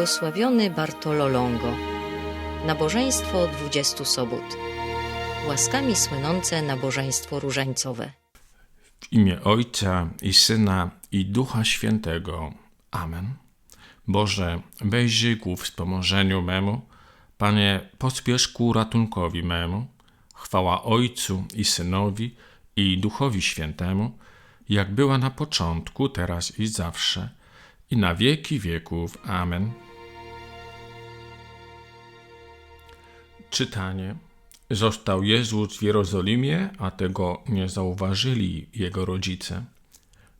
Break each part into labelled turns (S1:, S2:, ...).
S1: Błogosławiony Bartolo Longo. Nabożeństwo 20 sobot. Łaskami słynące nabożeństwo różańcowe.
S2: W imię Ojca i Syna i Ducha Świętego. Amen. Boże, wejrzyj ku wspomożeniu memu. Panie, pospiesz ku ratunkowi memu. Chwała Ojcu i Synowi i Duchowi Świętemu, jak była na początku, teraz i zawsze, i na wieki wieków. Amen. Czytanie. Został Jezus w Jerozolimie, a tego nie zauważyli jego rodzice.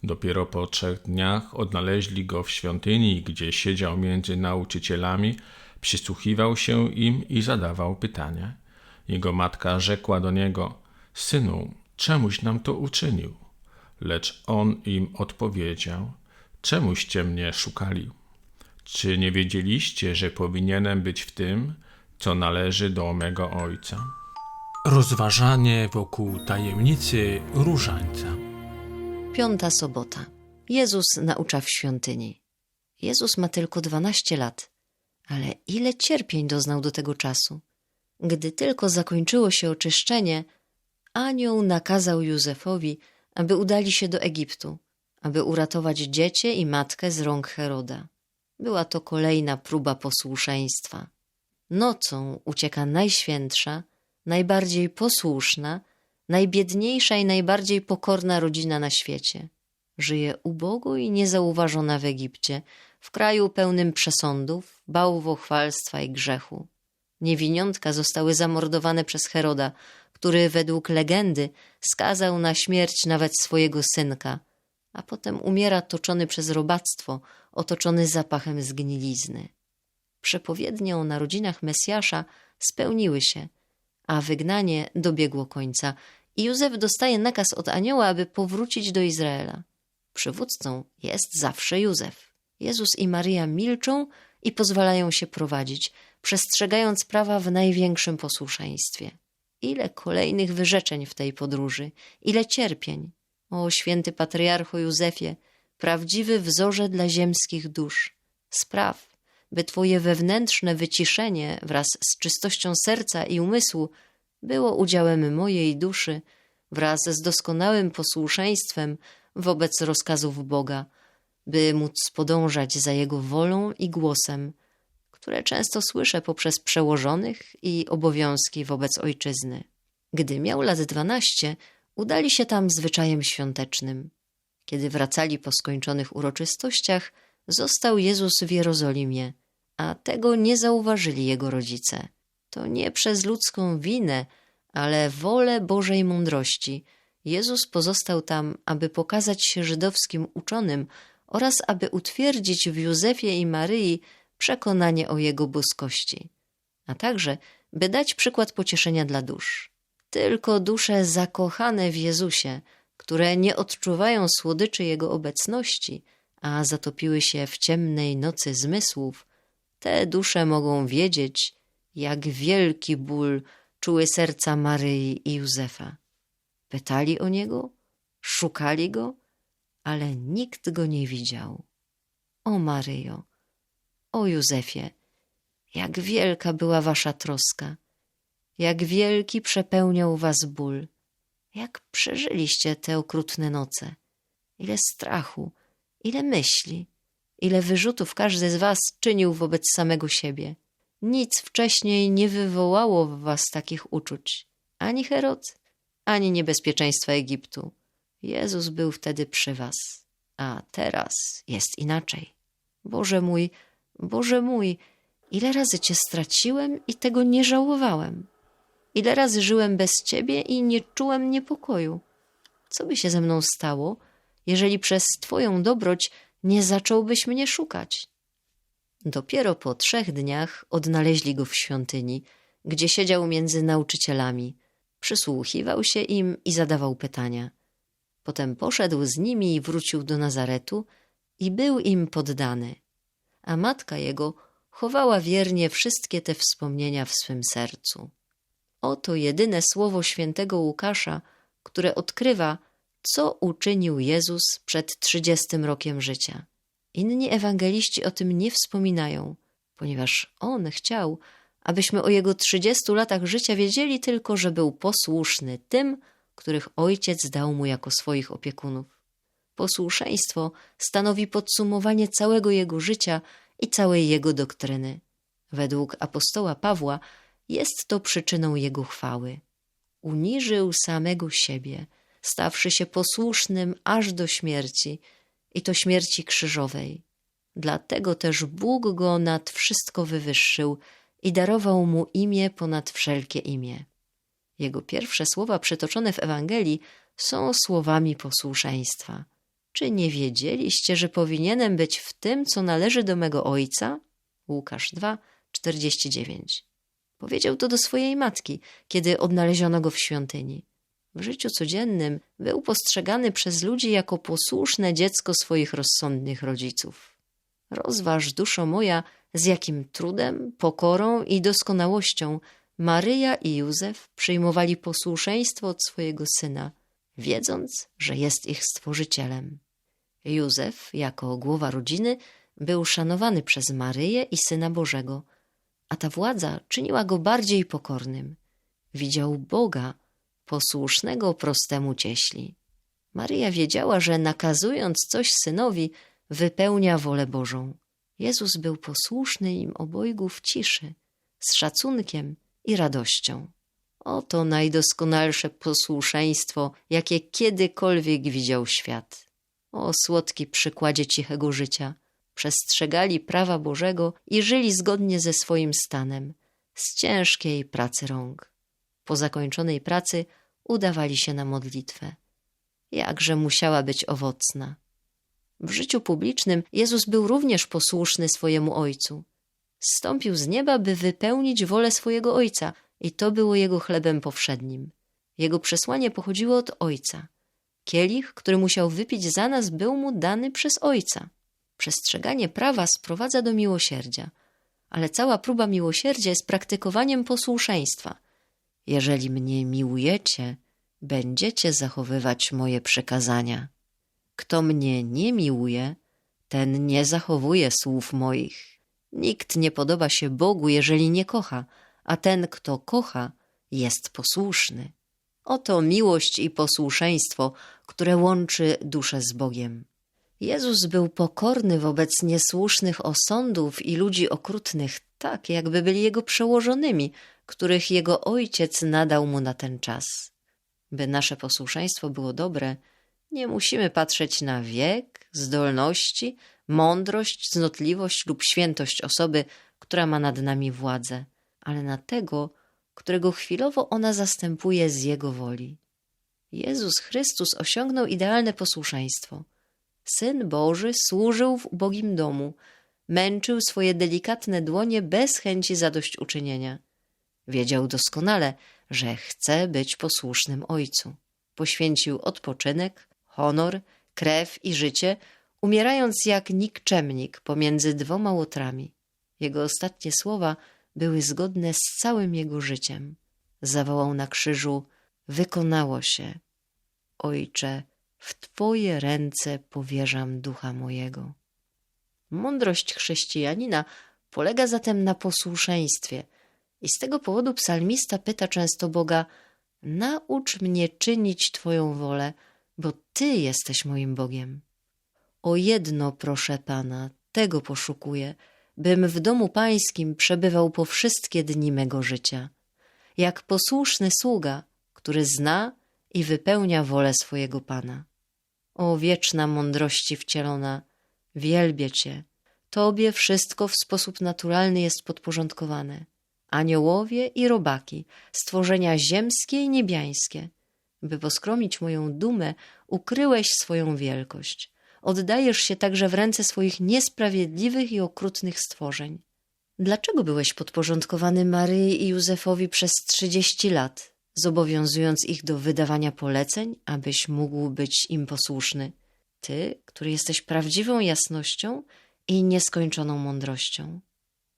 S2: Dopiero po trzech dniach odnaleźli go w świątyni, gdzie siedział między nauczycielami, przysłuchiwał się im i zadawał pytania. Jego matka rzekła do niego: Synu, czemuś nam to uczynił? Lecz on im odpowiedział: Czemuście mnie szukali? Czy nie wiedzieliście, że powinienem być w tym, co należy do mego ojca? Rozważanie wokół tajemnicy różańca.
S1: Piąta sobota. Jezus naucza w świątyni. Jezus ma tylko 12 lat, ale ile cierpień doznał do tego czasu. Gdy tylko zakończyło się oczyszczenie, anioł nakazał Józefowi, aby udali się do Egiptu, aby uratować dziecię i matkę z rąk Heroda. Była to kolejna próba posłuszeństwa. Nocą ucieka najświętsza, najbardziej posłuszna, najbiedniejsza i najbardziej pokorna rodzina na świecie. Żyje ubogo i niezauważona w Egipcie, w kraju pełnym przesądów, bałwochwalstwa i grzechu. Niewiniątka zostały zamordowane przez Heroda, który według legendy skazał na śmierć nawet swojego synka, a potem umiera toczony przez robactwo, otoczony zapachem zgnilizny. Przepowiednie o narodzinach Mesjasza spełniły się, a wygnanie dobiegło końca i Józef dostaje nakaz od anioła, aby powrócić do Izraela. Przywódcą jest zawsze Józef. Jezus i Maria milczą i pozwalają się prowadzić, przestrzegając prawa w największym posłuszeństwie. Ile kolejnych wyrzeczeń w tej podróży, ile cierpień. O święty patriarcho Józefie, prawdziwy wzorze dla ziemskich dusz. Spraw, by Twoje wewnętrzne wyciszenie wraz z czystością serca i umysłu było udziałem mojej duszy wraz z doskonałym posłuszeństwem wobec rozkazów Boga, by móc podążać za Jego wolą i głosem, które często słyszę poprzez przełożonych i obowiązki wobec ojczyzny. Gdy miał lat dwanaście, udali się tam zwyczajem świątecznym. Kiedy wracali po skończonych uroczystościach, został Jezus w Jerozolimie, a tego nie zauważyli jego rodzice. To nie przez ludzką winę, ale wolę Bożej mądrości. Jezus pozostał tam, aby pokazać się żydowskim uczonym oraz aby utwierdzić w Józefie i Maryi przekonanie o jego boskości, a także by dać przykład pocieszenia dla dusz. Tylko dusze zakochane w Jezusie, które nie odczuwają słodyczy Jego obecności, a zatopiły się w ciemnej nocy zmysłów, te dusze mogą wiedzieć, jak wielki ból czuły serca Maryi i Józefa. Pytali o niego, szukali go, ale nikt go nie widział. O Maryjo, o Józefie, jak wielka była wasza troska, jak wielki przepełniał was ból, jak przeżyliście te okrutne noce, ile strachu, ile myśli, ile wyrzutów każdy z was czynił wobec samego siebie. Nic wcześniej nie wywołało w was takich uczuć, ani Herod, ani niebezpieczeństwa Egiptu. Jezus był wtedy przy was, a teraz jest inaczej. Boże mój, Boże mój, ile razy Cię straciłem i tego nie żałowałem. Ile razy żyłem bez Ciebie i nie czułem niepokoju. Co by się ze mną stało, jeżeli przez Twoją dobroć nie zacząłbyś mnie szukać? Dopiero po trzech dniach odnaleźli go w świątyni, gdzie siedział między nauczycielami. Przysłuchiwał się im i zadawał pytania. Potem poszedł z nimi i wrócił do Nazaretu i był im poddany. A matka jego chowała wiernie wszystkie te wspomnienia w swym sercu. Oto jedyne słowo świętego Łukasza, które odkrywa, co uczynił Jezus przed trzydziestym rokiem życia. Inni ewangeliści o tym nie wspominają, ponieważ On chciał, abyśmy o Jego trzydziestu latach życia wiedzieli tylko, że był posłuszny tym, których Ojciec dał Mu jako swoich opiekunów. Posłuszeństwo stanowi podsumowanie całego Jego życia i całej Jego doktryny. Według apostoła Pawła jest to przyczyną Jego chwały. Uniżył samego siebie, stawszy się posłusznym aż do śmierci, i to śmierci krzyżowej. Dlatego też Bóg go nad wszystko wywyższył i darował mu imię ponad wszelkie imię. Jego pierwsze słowa przytoczone w Ewangelii są słowami posłuszeństwa. Czy nie wiedzieliście, że powinienem być w tym, co należy do mego ojca? Łukasz 2, 49. Powiedział to do swojej matki, kiedy odnaleziono go w świątyni. W życiu codziennym był postrzegany przez ludzi jako posłuszne dziecko swoich rozsądnych rodziców. Rozważ, duszo moja, z jakim trudem, pokorą i doskonałością Maryja i Józef przyjmowali posłuszeństwo od swojego syna, wiedząc, że jest ich stworzycielem. Józef, jako głowa rodziny, był szanowany przez Maryję i Syna Bożego, a ta władza czyniła go bardziej pokornym. Widział Boga, posłusznego prostemu cieśli. Maryja wiedziała, że nakazując coś synowi, wypełnia wolę Bożą. Jezus był posłuszny im obojgu w ciszy, z szacunkiem i radością. Oto najdoskonalsze posłuszeństwo, jakie kiedykolwiek widział świat. O słodki przykładzie cichego życia. Przestrzegali prawa Bożego i żyli zgodnie ze swoim stanem, z ciężkiej pracy rąk. Po zakończonej pracy udawali się na modlitwę. Jakże musiała być owocna. W życiu publicznym Jezus był również posłuszny swojemu Ojcu. Zstąpił z nieba, by wypełnić wolę swojego Ojca i to było Jego chlebem powszednim. Jego przesłanie pochodziło od Ojca. Kielich, który musiał wypić za nas, był mu dany przez Ojca. Przestrzeganie prawa sprowadza do miłosierdzia, ale cała próba miłosierdzia jest praktykowaniem posłuszeństwa. Jeżeli mnie miłujecie, będziecie zachowywać moje przekazania. Kto mnie nie miłuje, ten nie zachowuje słów moich. Nikt nie podoba się Bogu, jeżeli nie kocha, a ten, kto kocha, jest posłuszny. Oto miłość i posłuszeństwo, które łączy duszę z Bogiem. Jezus był pokorny wobec niesłusznych osądów i ludzi okrutnych, tak jakby byli jego przełożonymi, których jego ojciec nadał mu na ten czas. By nasze posłuszeństwo było dobre, nie musimy patrzeć na wiek, zdolności, mądrość, cnotliwość lub świętość osoby, która ma nad nami władzę, ale na tego, którego chwilowo ona zastępuje z Jego woli. Jezus Chrystus osiągnął idealne posłuszeństwo. Syn Boży służył w ubogim domu, męczył swoje delikatne dłonie bez chęci zadośćuczynienia. Wiedział doskonale, że chce być posłusznym Ojcu. Poświęcił odpoczynek, honor, krew i życie, umierając jak nikczemnik pomiędzy dwoma łotrami. Jego ostatnie słowa były zgodne z całym jego życiem. Zawołał na krzyżu: Wykonało się. Ojcze, w Twoje ręce powierzam ducha mojego. Mądrość chrześcijanina polega zatem na posłuszeństwie, i z tego powodu psalmista pyta często Boga: Naucz mnie czynić Twoją wolę, bo Ty jesteś moim Bogiem. O jedno proszę Pana, tego poszukuję, bym w domu pańskim przebywał po wszystkie dni mego życia, jak posłuszny sługa, który zna i wypełnia wolę swojego Pana. O wieczna mądrości wcielona, wielbię Cię, Tobie wszystko w sposób naturalny jest podporządkowane. Aniołowie i robaki, stworzenia ziemskie i niebiańskie. By poskromić moją dumę, ukryłeś swoją wielkość. Oddajesz się także w ręce swoich niesprawiedliwych i okrutnych stworzeń. Dlaczego byłeś podporządkowany Maryi i Józefowi przez trzydzieści lat, zobowiązując ich do wydawania poleceń, abyś mógł być im posłuszny? Ty, który jesteś prawdziwą jasnością i nieskończoną mądrością.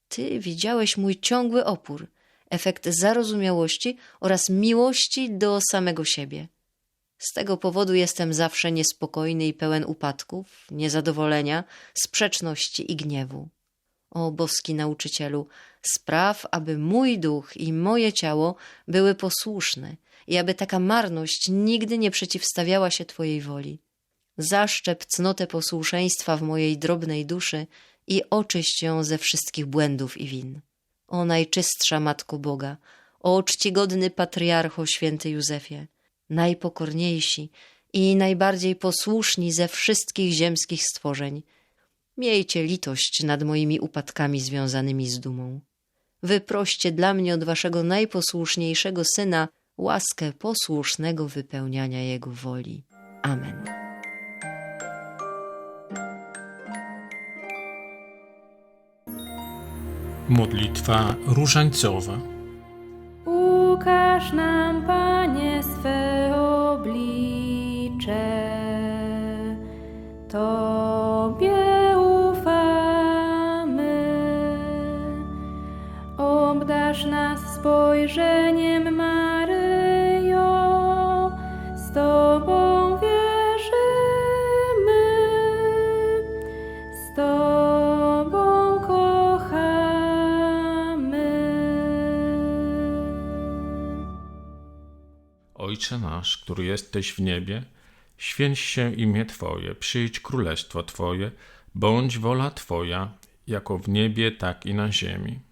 S1: Ty widziałeś mój ciągły opór, efekt zarozumiałości oraz miłości do samego siebie. Z tego powodu jestem zawsze niespokojny i pełen upadków, niezadowolenia, sprzeczności i gniewu. O boski nauczycielu, spraw, aby mój duch i moje ciało były posłuszne i aby taka marność nigdy nie przeciwstawiała się Twojej woli. Zaszczep cnotę posłuszeństwa w mojej drobnej duszy i oczyść ją ze wszystkich błędów i win. O najczystsza Matko Boga, o czcigodny patriarcho święty Józefie, najpokorniejsi i najbardziej posłuszni ze wszystkich ziemskich stworzeń, miejcie litość nad moimi upadkami związanymi z dumą. Wyproście dla mnie od waszego najposłuszniejszego syna łaskę posłusznego wypełniania jego woli. Amen.
S2: Modlitwa różańcowa.
S3: Ukaż nam, Panie, swe oblicze. Tobie spojrzeniem, Maryjo. Z Tobą wierzymy. Z Tobą kochamy.
S2: Ojcze nasz, który jesteś w niebie, święć się imię Twoje, przyjdź królestwo Twoje, bądź wola Twoja, jako w niebie, tak i na ziemi.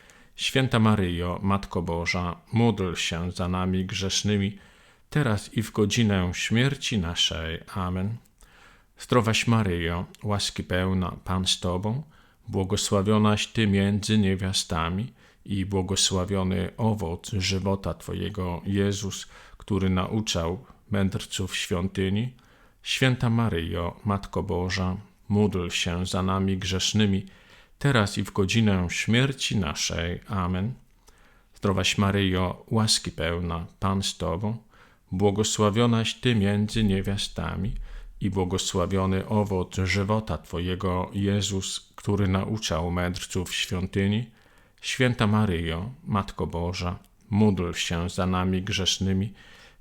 S2: Święta Maryjo, Matko Boża, módl się za nami grzesznymi, teraz i w godzinę śmierci naszej. Amen. Zdrowaś Maryjo, łaski pełna, Pan z Tobą, błogosławionaś Ty między niewiastami i błogosławiony owoc żywota Twojego, Jezus, który nauczał mędrców świątyni. Święta Maryjo, Matko Boża, módl się za nami grzesznymi, teraz i w godzinę śmierci naszej. Amen. Zdrowaś Maryjo, łaski pełna, Pan z Tobą, błogosławionaś Ty między niewiastami i błogosławiony owoc żywota Twojego, Jezus, który nauczał mędrców świątyni. Święta Maryjo, Matko Boża, módl się za nami grzesznymi,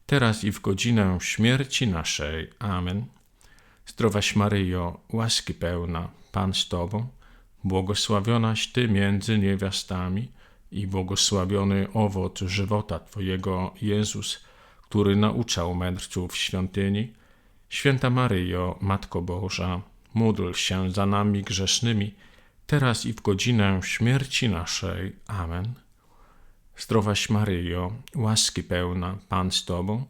S2: teraz i w godzinę śmierci naszej. Amen. Zdrowaś Maryjo, łaski pełna, Pan z Tobą, błogosławionaś Ty między niewiastami i błogosławiony owoc żywota Twojego, Jezus, który nauczał mędrców świątyni. Święta Maryjo, Matko Boża, módl się za nami grzesznymi, teraz i w godzinę śmierci naszej. Amen. Zdrowaś Maryjo, łaski pełna, Pan z Tobą,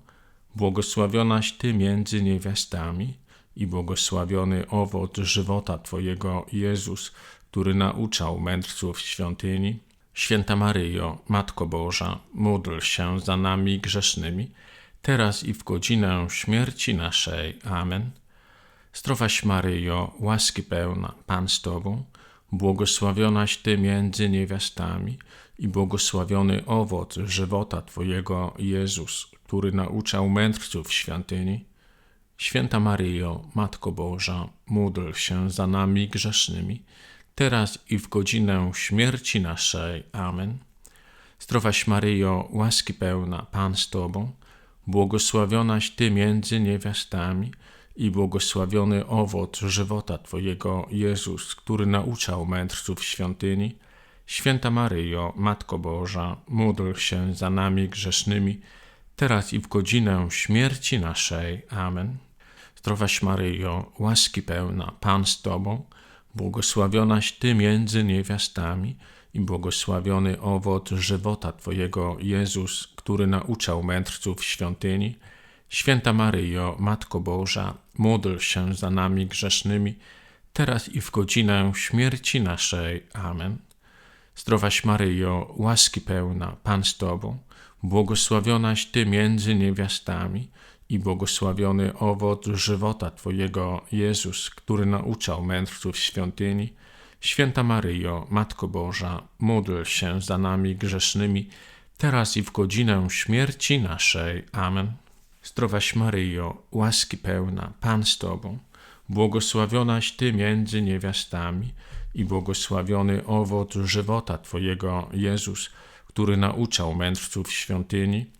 S2: błogosławionaś Ty między niewiastami i błogosławiony owoc żywota Twojego, Jezus, który nauczał mędrców świątyni. Święta Maryjo, Matko Boża, módl się za nami grzesznymi, teraz i w godzinę śmierci naszej. Amen. Zdrowaś Maryjo, łaski pełna, Pan z Tobą, błogosławionaś Ty między niewiastami i błogosławiony owoc żywota Twojego, Jezus, który nauczał mędrców świątyni. Święta Maryjo, Matko Boża, módl się za nami grzesznymi, teraz i w godzinę śmierci naszej. Amen. Zdrowaś Maryjo, łaski pełna, Pan z Tobą, błogosławionaś Ty między niewiastami i błogosławiony owoc żywota Twojego, Jezus, który nauczał mędrców świątyni. Święta Maryjo, Matko Boża, módl się za nami grzesznymi, teraz i w godzinę śmierci naszej. Amen. Zdrowaś Maryjo, łaski pełna, Pan z Tobą, błogosławionaś Ty między niewiastami i błogosławiony owoc żywota Twojego, Jezus, który nauczał mędrców świątyni. Święta Maryjo, Matko Boża, módl się za nami grzesznymi, teraz i w godzinę śmierci naszej. Amen. Zdrowaś Maryjo, łaski pełna, Pan z Tobą, błogosławionaś Ty między niewiastami i błogosławiony owoc żywota Twojego, Jezus, który nauczał mędrców świątyni. Święta Maryjo, Matko Boża, módl się za nami grzesznymi, teraz i w godzinę śmierci naszej. Amen. Zdrowaś Maryjo, łaski pełna, Pan z Tobą, błogosławionaś Ty między niewiastami i błogosławiony owoc żywota Twojego, Jezus, który nauczał mędrców świątyni.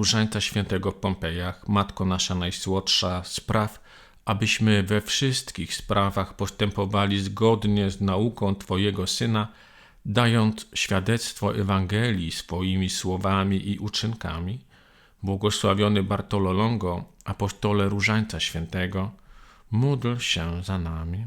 S2: Różańca Świętego w Pompejach, Matko nasza najsłodsza, spraw, abyśmy we wszystkich sprawach postępowali zgodnie z nauką Twojego Syna, dając świadectwo Ewangelii swoimi słowami i uczynkami. Błogosławiony Bartolo Longo, apostole Różańca Świętego, módl się za nami.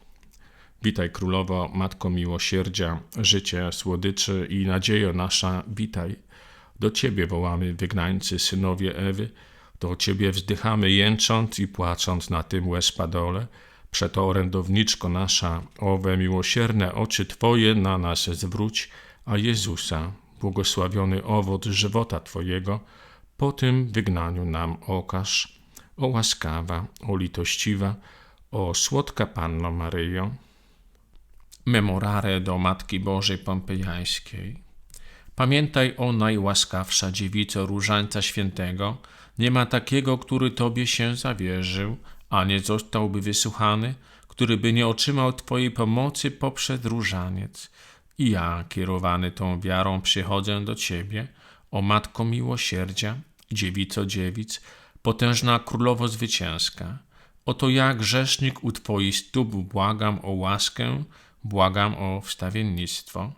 S2: Witaj Królowo, Matko Miłosierdzia, życie, słodyczy i nadziejo nasza, witaj. Do Ciebie wołamy, wygnańcy, synowie Ewy, do Ciebie wzdychamy, jęcząc i płacząc na tym łezpadole. Przeto orędowniczko nasza, owe miłosierne oczy Twoje na nas zwróć, a Jezusa, błogosławiony owoc żywota Twojego, po tym wygnaniu nam okaż. O łaskawa, o litościwa, o słodka Panno Maryjo, memorare do Matki Bożej Pompejańskiej. Pamiętaj o najłaskawsza dziewico Różańca Świętego, nie ma takiego, który Tobie się zawierzył, a nie zostałby wysłuchany, który by nie otrzymał Twojej pomocy poprzez różaniec. I ja, kierowany tą wiarą, przychodzę do Ciebie, o Matko Miłosierdzia, dziewico dziewic, potężna Królowo Zwycięska. Oto ja, grzesznik u Twoich stóp, błagam o łaskę, błagam o wstawiennictwo.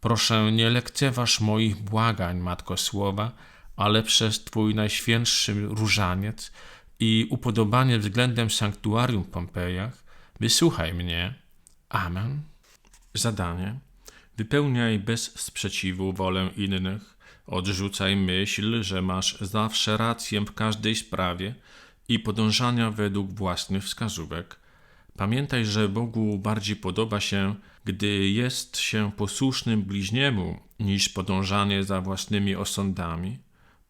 S2: Proszę, nie lekceważ moich błagań, Matko Słowa, ale przez Twój najświętszy różaniec i upodobanie względem sanktuarium w Pompejach, wysłuchaj mnie. Amen. Zadanie. Wypełniaj bez sprzeciwu wolę innych, odrzucaj myśl, że masz zawsze rację w każdej sprawie i podążania według własnych wskazówek. Pamiętaj, że Bogu bardziej podoba się, gdy jest się posłusznym bliźniemu, niż podążanie za własnymi osądami.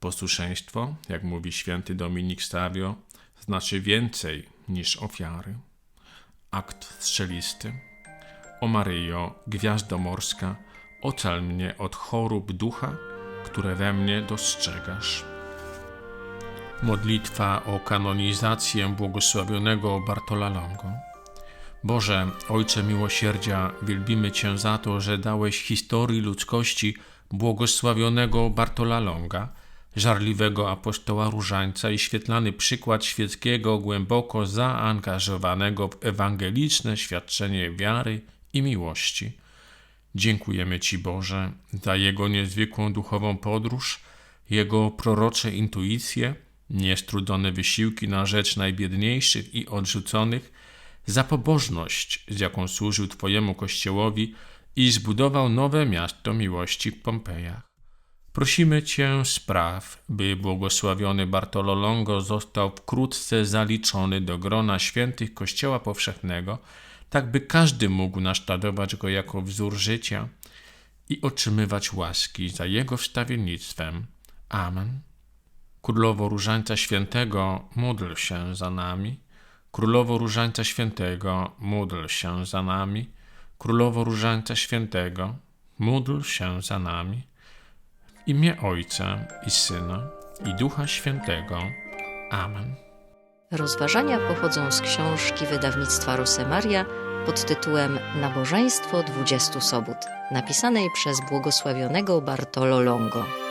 S2: Posłuszeństwo, jak mówi święty Dominik Savio, znaczy więcej niż ofiary. Akt strzelisty. O Maryjo, gwiazdo morska, ocal mnie od chorób ducha, które we mnie dostrzegasz. Modlitwa o kanonizację błogosławionego Bartola Longo. Boże, Ojcze miłosierdzia, wielbimy Cię za to, że dałeś historii ludzkości błogosławionego Bartola Longa, żarliwego apostoła różańca i świetlany przykład świeckiego, głęboko zaangażowanego w ewangeliczne świadczenie wiary i miłości. Dziękujemy Ci, Boże, za Jego niezwykłą duchową podróż, Jego prorocze intuicje, niestrudzone wysiłki na rzecz najbiedniejszych i odrzuconych, za pobożność, z jaką służył Twojemu Kościołowi i zbudował nowe miasto miłości w Pompejach. Prosimy Cię, spraw, by błogosławiony Bartolo Longo został wkrótce zaliczony do grona świętych Kościoła Powszechnego, tak by każdy mógł naśladować go jako wzór życia i otrzymywać łaski za jego wstawiennictwem. Amen. Królowo Różańca Świętego, módl się za nami. Królowo Różańca Świętego, módl się za nami. Królowo Różańca Świętego, módl się za nami. W imię Ojca i Syna i Ducha Świętego. Amen.
S1: Rozważania pochodzą z książki wydawnictwa Rosemaria pod tytułem Nabożeństwo 20 sobót, napisanej przez błogosławionego Bartolo Longo.